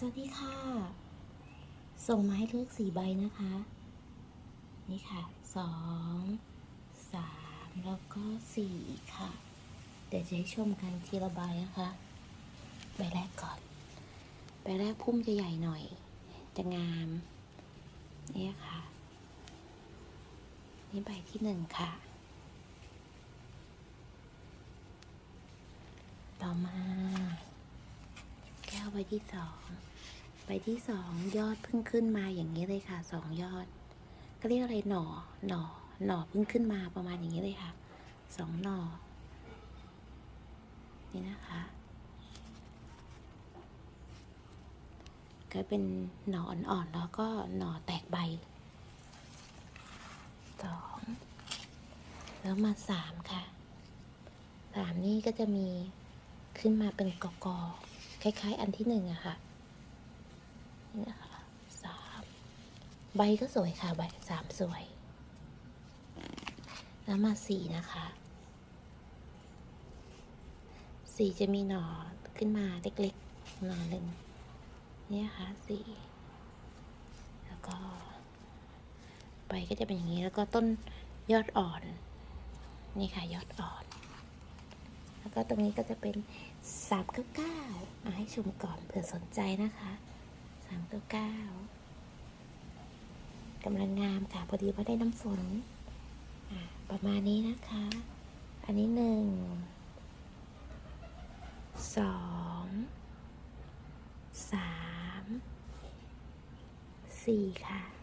สวัสดีค่ะ ส่งมาให้เลือกสี่ใบนะคะ นี่ค่ะสองสามแล้วก็สี่ค่ะ เดี๋ยวจะให้ชมกันทีละใบนะคะ ใบแรกก่อน ใบแรกพุ่มจะใหญ่หน่อย จะงาม นี่ค่ะ นี่ใบที่หนึ่งค่ะ ต่อมา ใบที่สองใบที่สองยอดเพิ่งขึ้นมาอย่างนี้เลยค่ะสองยอด ก็เรียกอะไรหน่อหน่อหน่อเพิ่งขึ้นมาประมาณอย่างนี้เลยค่ะสองหน่อนี่นะคะก็เป็นหน่ออ่อนๆแล้วก็หน่อแตกใบสองแล้วมาสามค่ะสามนี่ก็จะมีขึ้นมาเป็นกอกอ ล้าย ๆ อันที่หนึ่งอะค่ะนี่นะคะสามใบก็สวยค่ะใบสามสวย แล้วมาสี่นะคะสี่จะมีหน่อขึ้นมาเล็กๆหน่อหนึ่งนี่ยค่ะสี่แล้วก็ใบก็จะเป็นอย่างนี้แล้วก็ต้นยอดอ่อน นี่ค่ะยอดอ่อน แล้วก็ตรงนี้ก็จะเป็นสามเก้าเก้ามาให้ชมก่อนเผื่อสนใจนะคะสามเก้าเก้ากำลังงามค่ะ พอดีว่าได้น้ำฝนประมาณนี้นะคะ อันนี้หนึ่งสองสามสี่ค่ะ